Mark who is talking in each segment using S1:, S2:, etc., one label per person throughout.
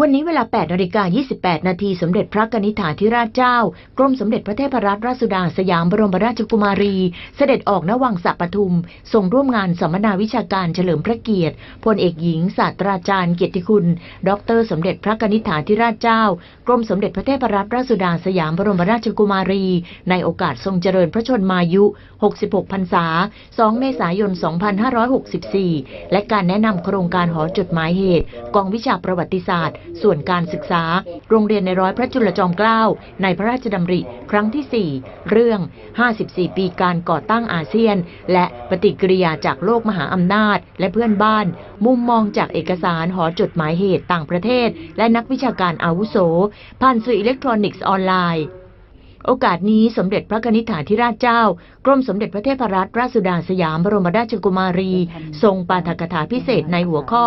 S1: วันนี้เวลา 8นาฬิกา28 นาทีสมเด็จพระกนิษฐาธิราชเจ้า กรมสมเด็จพระเทพรัตนราชสุดาสยามบรมราชกุมารี เสด็จออกณวังสะปทุม ทรงร่วมงานสัมมนาวิชาการเฉลิมพระเกียรติ พลเอกหญิงศาสตราจารย์เกียรติคุณ ดร สมเด็จพระกนิษฐาธิราชเจ้า กรมสมเด็จพระเทพรัตนราชสุดาสยามบรมราชกุมารี ในโอกาสทรงเจริญพระชนมายุ 66 พรรษา 2 เมษายน 2564 และการแนะนำโครงการหอจดหมายเหตุ กองวิชาประวัติศาสตร์ส่วนการศึกษา โรงเรียนในร้อยพระจุลจอมเกล้าในพระราชดำริครั้งที่ 4 เรื่อง 54 ปีการก่อตั้งอาเซียน และปฏิกิริยาจากโลกมหาอำนาจ และเพื่อนบ้าน มุมมองจากเอกสารหอจดหมายเหตุต่างประเทศ และนักวิชาการอาวุโส ผ่านสื่ออิเล็กทรอนิกส์ออนไลน์โอกาสนี้สมเด็จพระนิษฐาธิราชเจ้า กรมสมเด็จพระเทพรัตนราชสุดาสยามบรมราชกุมารี ทรงปาฐกถาพิเศษในหัวข้อ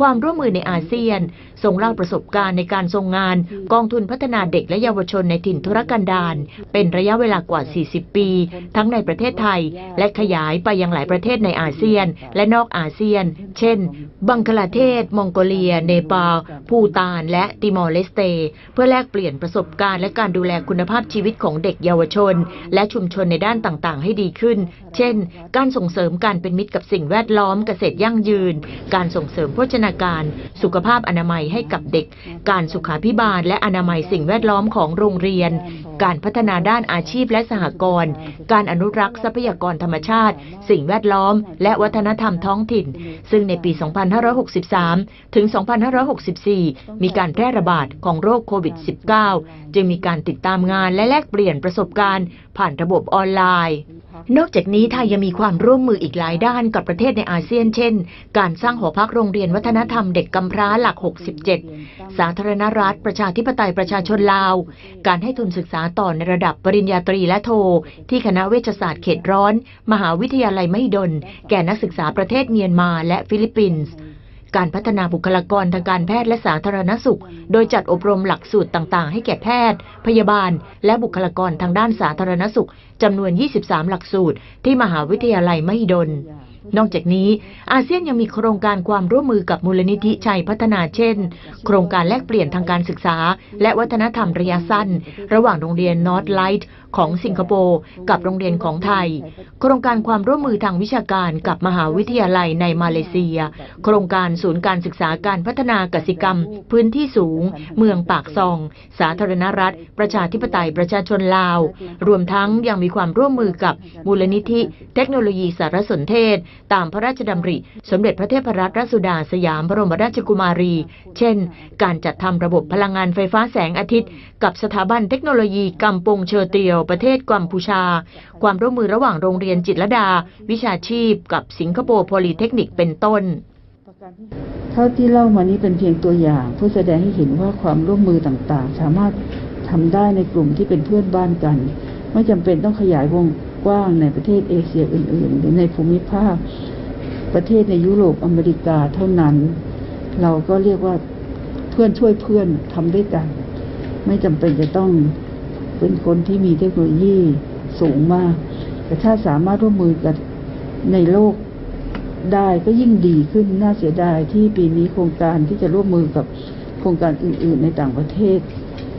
S1: ความร่วมมือในอาเซียนทรงเล่าประสบการณ์ในการทรงงาน กองทุนพัฒนาเด็กและเยาวชนในถิ่นทุรกันดารเป็นระยะเวลากว่า 40 ปี ทั้งในประเทศไทย และขยายไปยังหลายประเทศในอาเซียน และนอกอาเซียน เช่น บังคลาเทศ มองโกเลีย เนปาล ภูตาน และติมอร์เลสเต เพื่อแลกเปลี่ยนประสบการณ์และการดูแลคุณภาพชีวิตของเด็กเยาวชน และชุมชนในด้านต่างๆ ให้ดีขึ้น เช่น การส่งเสริมการเป็นมิตรกับสิ่งแวดล้อมเกษตรยั่งยืน การส่งเสริมโภชนาการ สุขภาพอนามัยให้กับเด็ก การสุขาพิบาลและอนามัยสิ่งแวดล้อมของโรงเรียนการพัฒนาด้านอาชีพและสหกรณ์ การอนุรักษ์ทรัพยากรธรรมชาติ สิ่งแวดล้อม และวัฒนธรรมท้องถิ่น ซึ่งในปี 2563 ถึง 2564 มีการแพร่ระบาดของโรคโควิด -19 จึงมีการติดตามงานและแลกเปลี่ยนประสบการณ์ ผ่านระบบออนไลน์นอกจากนี้ไทยยังมีความร่วมมืออีกหลายด้านกับประเทศในอาเซียน เช่น การสร้างหอพักโรงเรียนวัฒนธรรมเด็กกำพร้าหลัก 67 สาธารณรัฐ ประชาธิปไตยประชาชนลาว การให้ทุนศึกษาต่อในระดับปริญญาตรีและโท ที่คณะเวชศาสตร์เขตร้อน มหาวิทยาลัยมหิดล แก่นักศึกษาประเทศเมียนมาและฟิลิปปินส์การพัฒนาบุคลากรทางการแพทย์และสาธารณสุข โดยจัดอบรมหลักสูตรต่าง ๆ ให้แก่แพทย์ พยาบาล และบุคลากรทางด้านสาธารณสุขจำนวน 23 หลักสูตร ที่มหาวิทยาลัยมหิดล นอกจากนี้ อาเซียนยังมีโครงการความร่วมมือกับมูลนิธิชัยพัฒนาเช่น โครงการแลกเปลี่ยนทางการศึกษา และวัฒนธรรมระยะสั้น ระหว่างโรงเรียนนอร์ทไลท์ของสิงคโปร์กับโรงเรียนของไทย โครงการความร่วมมือทางวิชาการกับมหาวิทยาลัยในมาเลเซีย โครงการศูนย์การศึกษาการพัฒนากสิกรรม พื้นที่สูง เมืองปากซอง สาธารณรัฐ ประชาธิปไตยประชาชนลาว รวมทั้งยังมีความร่วมมือกับมูลนิธิ เทคโนโลยีสารสนเทศตามพระราชดำริ สมเด็จพระเทพรัตนราชสุดาสยามบรมราชกุมารี เช่น การจัดทำระบบพลังงานไฟฟ้าแสงอาทิตย์ กับสถาบันเทคโนโลยีกัมปงเชอเตียว ประเทศกัมพูชา ความร่วมมือระหว่างโรงเรียนจิตรดา วิชาชีพ กับสิงคโปร์โพลีเทคนิคเป็นต้น
S2: เท่าที่เล่ามานี้เป็นเพียงตัวอย่างเพื่อแสดงให้เห็นว่าความร่วมมือต่างๆ สามารถทำได้ในกลุ่มที่เป็นเพื่อนบ้านกัน ไม่จำเป็นต้องขยายวง กว้างในประเทศเอเชียอื่น ๆ หรือในภูมิภาค ประเทศในยุโรปอเมริกาเท่านั้น เราก็เรียกว่าเพื่อนช่วยเพื่อนทำด้วยกัน ไม่จำเป็นจะต้องเป็นคนที่มีเทคโนโลยีสูงมาก แต่ถ้าสามารถร่วมมือกันในโลกได้ก็ยิ่งดีขึ้นน่าเสียดายที่ปีนี้โครงการที่จะร่วมมือกับโครงการอื่น ๆ ในต่างประเทศ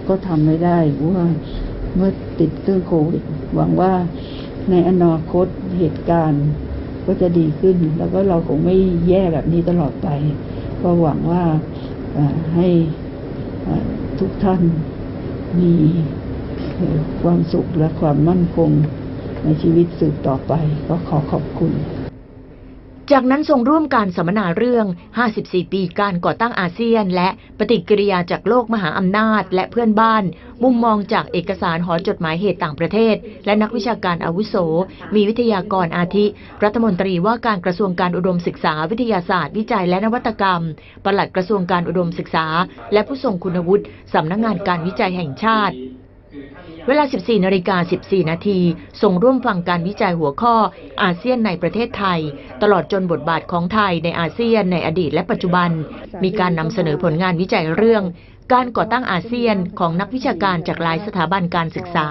S2: ก็ทำไม่ได้ว่าเมื่อติดเรื่องโควิดหวังว่า ในอนาคตเหตุการณ์ก็จะดีขึ้น แล้วก็เราคงไม่แย่แบบนี้ตลอดไป ก็หวังว่าให้ทุกท่านมีความสุขและความมั่นคงในชีวิตสืบต่อไป ก็ขอขอบคุณ
S1: จากนั้นทรงร่วมการสัมมนาเรื่อง 54 ปีการก่อตั้งอาเซียน และปฏิกิริยาจากโลกมหาอำนาจ และเพื่อนบ้าน มุมมองจากเอกสารหอจดหมายเหตุต่างประเทศ และนักวิชาการอาวุโส มีวิทยากรอาทิ รัฐมนตรีว่าการกระทรวงการอุดมศึกษาวิทยาศาสตร์ วิจัยและนวัตกรรม ปลัดกระทรวงการอุดมศึกษา และผู้ทรงคุณวุฒิสำนักงงานการวิจัยแห่งชาติ เวลา 14 นาฬิกา 14 นาทีส่งร่วมฟังการวิจัยหัวข้ออาเซียนในประเทศไทย ตลอดจนบทบาทของไทยในอาเซียนในอดีตและปัจจุบัน มีการนำเสนอผลงานวิจัยเรื่อง การก่อตั้งอาเซียนของนักวิชาการจากหลายสถาบันการศึกษา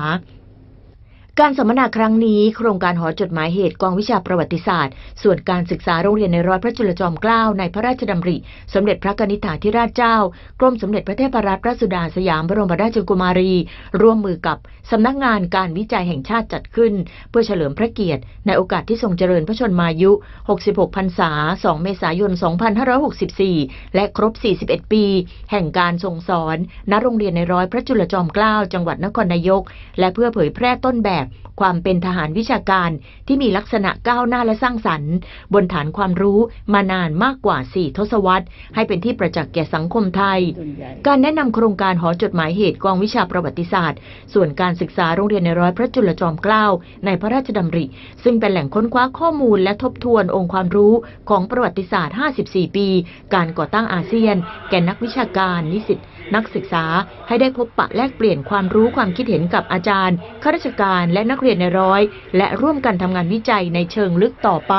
S1: การสัมมนาครั้งนี้โครงการหอจดหมายเหตุกองวิชาประวัติศาสตร์ ส่วนการศึกษาโรงเรียนในร้อยพระจุลจอมเกล้าในพระราชดำริ สมเด็จพระกนิษฐาธิราชเจ้า กรมสมเด็จพระเทพรัตนราชสุดาสยามบรมราชกุมารี ร่วมมือกับสำนักงานการวิจัยแห่งชาติจัดขึ้น เพื่อเฉลิมพระเกียรติ ในโอกาสที่ทรงเจริญพระชนมายุ 66 พรรษา 2 เมษายน 2564 และครบ 41 ปี แห่งการทรงสอนณโรงเรียนในร้อยพระจุลจอมเกล้าจังหวัดนครนายก และเพื่อเผยแพร่ต้นแบบความเป็นทหารวิชาการที่มีลักษณะก้าวหน้าและสร้างสรรค์ บนฐานความรู้มานานมากกว่า 4 ทศวรรษ ให้เป็นที่ประจักษ์แก่สังคมไทย
S2: ส่วนใหญ่
S1: การแนะนำโครงการหอจดหมายเหตุกองวิชาประวัติศาสตร์ ส่วนการศึกษาโรงเรียนในร้อยพระจุลจอมเกล้าในพระราชดำริ ซึ่งเป็นแหล่งค้นคว้าข้อมูลและทบทวนองค์ความรู้ของประวัติศาสตร์ 54 ปี การก่อตั้งอาเซียน แก่นักวิชาการนิสิตนักศึกษาให้ได้พบปะแลกเปลี่ยนความรู้ความคิดเห็นกับอาจารย์ข้าราชการและนักเรียนในร้อย และร่วมกันทำงานวิจัยในเชิงลึกต่อไป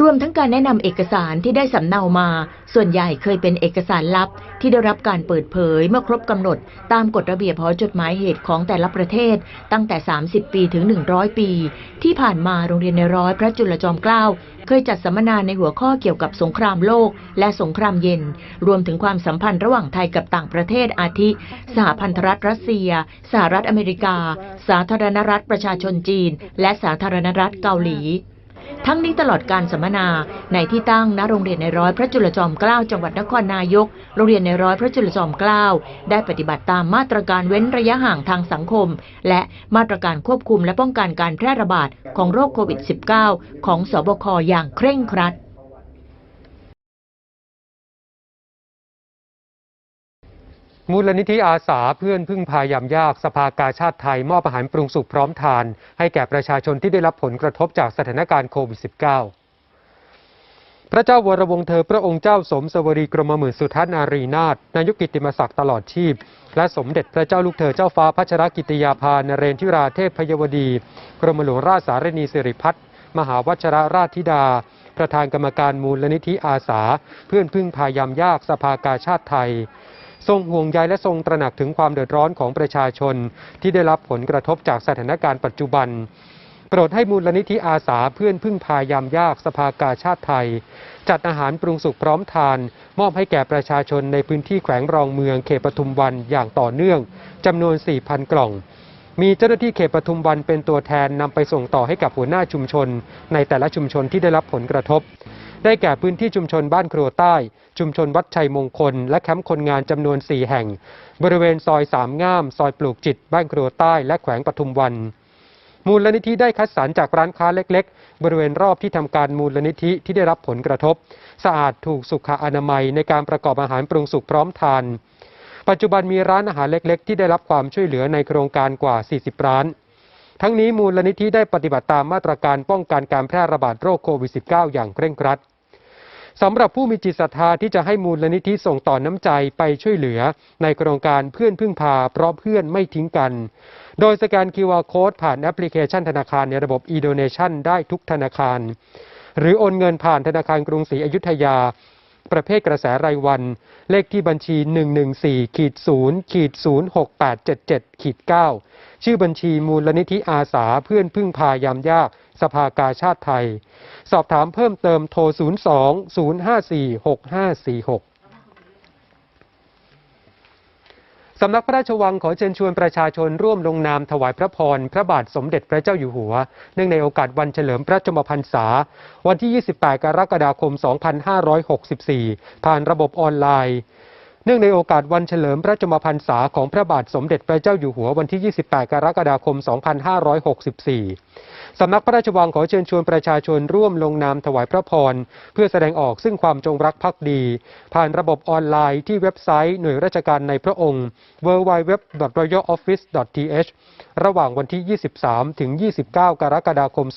S1: รวมทั้งการแนะนำเอกสารที่ได้สำเนามา ส่วนใหญ่เคยเป็นเอกสารลับ ที่ได้รับการเปิดเผยเมื่อครบกำหนด ตามกฎระเบียบหอจดหมายเหตุของแต่ละประเทศ ตั้งแต่ 30 ปีถึง 100 ปี ที่ผ่านมาโรงเรียนในร้อยพระจุลจอมเกล้าเคยจัดสัมมนาในหัวข้อเกี่ยวกับสงครามโลก และสงครามเย็น รวมถึงความสัมพันธ์ระหว่างไทยกับต่างประเทศอาทิ สหพันธรัฐรัสเซีย สหรัฐอเมริกา สาธารณรัฐประชาชนจีน และสาธารณรัฐเกาหลี ทั้งนี้ตลอดการสัมมนาในที่ตั้งณโรงเรียนในร้อยพระจุลจอมเกล้าจังหวัดนครนายก โรงเรียนในร้อยพระจุลจอมเกล้าได้ปฏิบัติตามมาตรการเว้นระยะห่างทางสังคม และมาตรการควบคุมและป้องกันการแพร่ระบาดของโรคโควิด -19 ของสบคอย่างเคร่งครัด
S3: มูลนิธิอาสาเพื่อนพึ่งพายามยากสภากาชาติไทย มอบอาหารปรุงสุกพร้อมทาน ให้แก่ประชาชนที่ได้รับผลกระทบจากสถานการณ์โควิด -19 พระเจ้าวรวงเธอพระองค์เจ้าสมสวรีกรมหมื่นสุทัศนารีนาถนายกกิติมศักดิ์ตลอดชีพ และสมเด็จพระเจ้าลูกเธอเจ้าฟ้าพัชรกิติยาภานเรนทิราเทพพยวดี กรมหลวงราชสารนีสิริพัฒน์มหาวชรราชธิดา ประธานกรรมการมูลนิธิอาสา เพื่อนพึ่งพายามยากสภากาชาติไทย ทรงห่วงใยและทรงตระหนักถึงความเดือดร้อนของประชาชน ที่ได้รับผลกระทบจากสถานการณ์ปัจจุบัน โปรดให้มูลนิธิอาสาเพื่อนพึ่งพายามยากสภากาชาติไทย จัดอาหารปรุงสุกพร้อมทาน มอบให้แก่ประชาชนในพื้นที่แขวงรองเมืองเขตปทุมวันอย่างต่อเนื่องจำนวน 4,000 กล่องมีเจ้าหน้าที่เขตปทุมวันเป็นตัวแทนนำไปส่งต่อให้กับหัวหน้าชุมชน ในแต่ละชุมชนที่ได้รับผลกระทบ ได้แก่พื้นที่ชุมชนบ้านครัวใต้ ชุมชนวัดชัยมงคล และแคมป์คนงานจำนวน 4 แห่ง บริเวณซอยสามง่าม ซอยปลูกจิต บ้านครัวใต้ และแขวงปทุมวัน มูลนิธิได้คัดสรรจากร้านค้าเล็ก ๆ บริเวณรอบที่ทำการมูลนิธิที่ได้รับผลกระทบ สะอาดถูกสุขอนามัยในการประกอบอาหารปรุงสุกพร้อมทาน ปัจจุบันมีร้านอาหารเล็ก ๆ ที่ได้รับความช่วยเหลือในโครงการกว่า 40 ร้านทั้งนี้มูลนิธิได้ปฏิบัติตามมาตรการป้องกันการแพร่ระบาดโรคโควิด -19 อย่างเคร่งครัด สำหรับผู้มีจิตศรัทธาที่จะให้มูลนิธิส่งต่อน้ำใจไปช่วยเหลือ ในโครงการเพื่อนพึ่งพา เพราะเพื่อนไม่ทิ้งกัน โดยสแกน QR Code ผ่านแอปพลิเคชันธนาคารในระบบ e-donation ได้ทุกธนาคาร หรือโอนเงินผ่านธนาคารกรุงศรีอยุธยา ประเภทกระแสรายวัน เลขที่บัญชี 114ขีด0ขีด06877ขีด9ชื่อบัญชีมูลนิธิอาสาเพื่อนพึ่งพายามยาก สภากาชาติไทย สอบถามเพิ่มเติมโทร 02 054 6546สำนักพระราชวังขอเชิญชวนประชาชนร่วมลงนามถวายพระพร พระบาทสมเด็จพระเจ้าอยู่หัว เนื่องในโอกาสวันเฉลิมพระชนมพรรษา วันที่ 28 กรกฎาคม 2564 ผ่านระบบออนไลน์ เนื่องในโอกาสวันเฉลิมพระชนมพรรษาของพระบาทสมเด็จพระเจ้าอยู่หัววันที่ 28 กรกฎาคม 2564 สำนักพระราชวังขอเชิญชวนประชาชนร่วมลงนามถวายพระพร เพื่อแสดงออกซึ่งความจงรักภักดี ผ่านระบบออนไลน์ที่เว็บไซต์หน่วยราชการในพระองค์ www.royaloffice.th ระหว่างวันที่ 23 ถึง 29 กรกฎาคม 2564